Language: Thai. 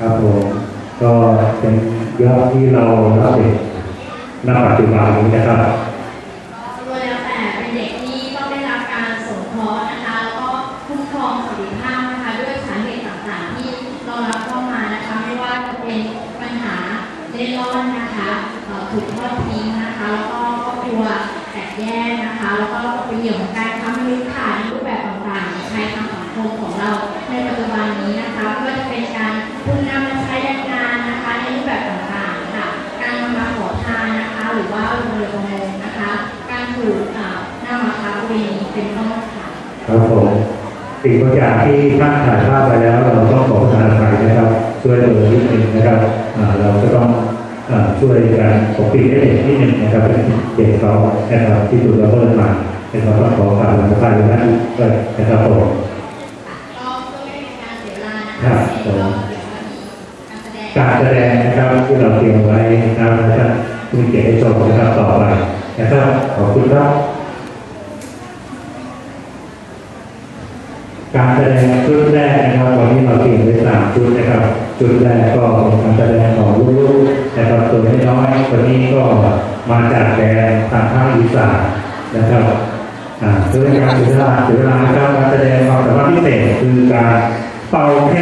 ครับผมก็เป็นยอดที่เราอัปเด็ตณปัจจุบันนี้นะครับล้แล้วแต่เป็นเด็กที่ต้องได้รับการสงเคราะห์นะคะ แล้วก็คุ้มครองสวัสดิภาพนะคะด้วยสาเหตุต่างๆ ที่เรารับเข้ามานะคะ ไม่ว่าจะเป็นปัญหาเร่ร่อนนะคะถูกทอด นี้นะคะไม่ว่าจะเป็นการทุนนำมาใช้แรงานนะคะในรูปแบบต่างๆค่ะ การนำมาขอทานนะคะ หรือว่าลงเรือประมงนะคะ การถูกอ่านำมาค้าประเวณีเป็นต้นค่ะครับผมสิ่งบางอย่างที่ท่านถ่ายภาพไปแล้ว เราต้องขอประทานอภัยนะครับช่วยเหลือนิดนึงนะครับเราก็ต้องช่วยกันปกปิดให้เด็กนิดนึงนะครับเด็กเขานะครับที่ถูกละเมิดมาเป็นเราต้องขอความรับผิดชอบด้วยนะครับผม ก็เพื่อไม่ให้เป็นการเสียเวลานะ ครับเดี๋ยวเราเดี๋ยวมีการแสดงนะครับที่เราเตรียมไว้นะครับและท่านผู้เกียรติชมนะครับต่อไปนะครับขอบคุณครับการแสดงชุดแรกนะครับวันนี้เราเตรียมไว้สามชุดนะครับชุดแรกก็เป็นการแสดงของลูกๆนะครับตัวน้อยๆวันนี้ก็มาจากแดนทางภาคอีสานนะครับอ่าเพื่อการเสียเวลาเสียเวลานะครับการแสดงความสามารถพิเศษคือการเป่าแค